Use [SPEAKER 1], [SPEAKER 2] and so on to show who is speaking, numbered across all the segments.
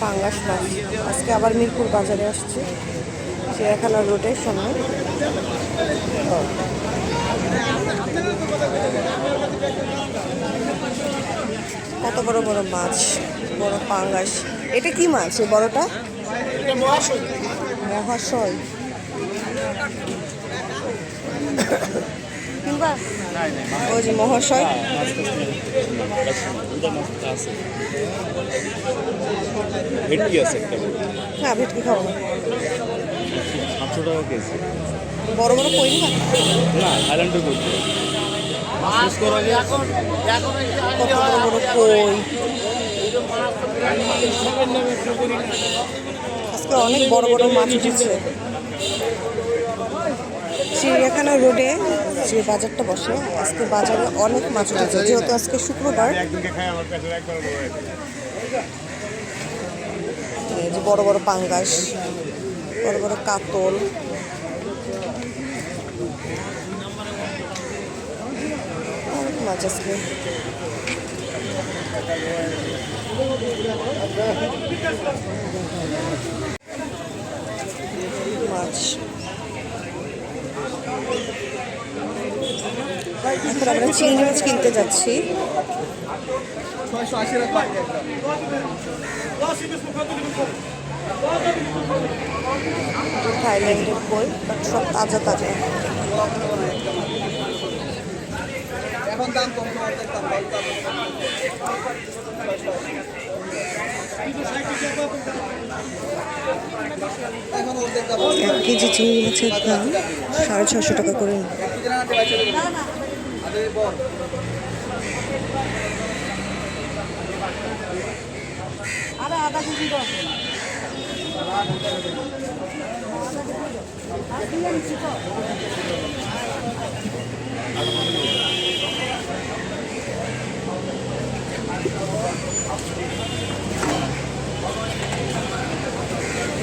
[SPEAKER 1] পাঙ্গাস মাছ। আজকে আবার মিরপুর বাজারে আসছে। চিড়িয়াখানা রোডের সামনে কত বড় বড় মাছ, বড় পাঙ্গাস। এটা কি মাছ বড়টা? মহাশয়। কিংবা ওই মহাশয়।
[SPEAKER 2] ভেটকি আছে একটা।
[SPEAKER 1] হ্যাঁ ভেটকি খাব। না
[SPEAKER 2] সাতশো টাকা কেজি।
[SPEAKER 1] বড় বড় কই না?
[SPEAKER 2] না থাইল্যান্ডের কই? মাছ করা যায়
[SPEAKER 1] কত বড় বড় কই? আজকে অনেক বড় বড় মাছ উঠেছে। চিড়িয়াখানা রোডে যে বাজারটা বসে, আজকে বাজারে অনেক মাছ উঠেছে। যেহেতু আজকে শুক্রবার যে বড় বড় পাঙ্গাস, বড় বড় কাতল। অনেক মাছ আজকে। মাছ। এখন আমরা চিংড়ি মাছ কিনতে যাচ্ছি। থাইল্যান্ডের কই বাট সব তাজা তাজা।
[SPEAKER 3] এখন দাম কম
[SPEAKER 1] এক কেজি চিংড়ি মাছের দাম সাড়ে ছশো টাকা করে।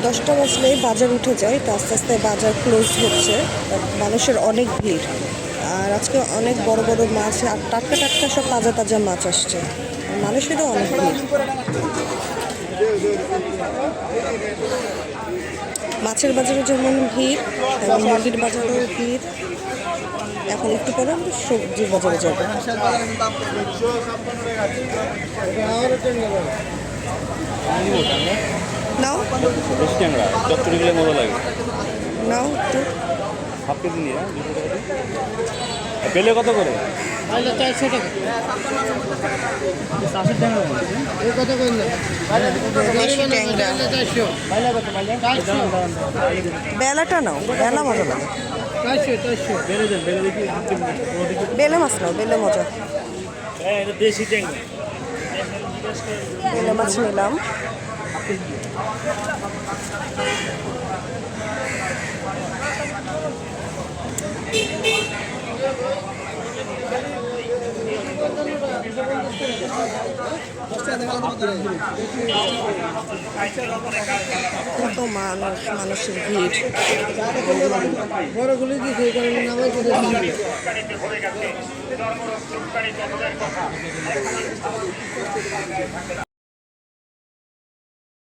[SPEAKER 1] দশটা বাজলেই বাজার উঠে যায় তো আস্তে আস্তে বাজার ক্লোজ হচ্ছে মানুষের অনেক ভিড়। আর আজকে অনেক বড় বড় মাছ আর টাটকা টাটকা সব তাজা তাজা মাছ আসছে। মানুষেরও অনেক ভিড়। মাছের বাজারে যেমন ভিড় তেমন মুরগির বাজারেও ভিড়। এখন একটু পরে আমরা সবজির বাজারে যাব। নাও। নাও একটু।
[SPEAKER 2] হাফ কেজি নিয়ে পেলে কত করে? ট্যাংরা
[SPEAKER 1] ট্যাংরা বেলাটা নাও বেলা মজা লাগে।
[SPEAKER 2] বেলে দেন বেলে দেখি
[SPEAKER 1] বেলে মাছ নাও বেলে মজা।
[SPEAKER 2] হ্যাঁ এটা দেশি ট্যাংরা
[SPEAKER 1] বেলে মাছ নিলাম। কত মানুষ মানুষের ভিড়।
[SPEAKER 3] বড়গুলি এই নামাই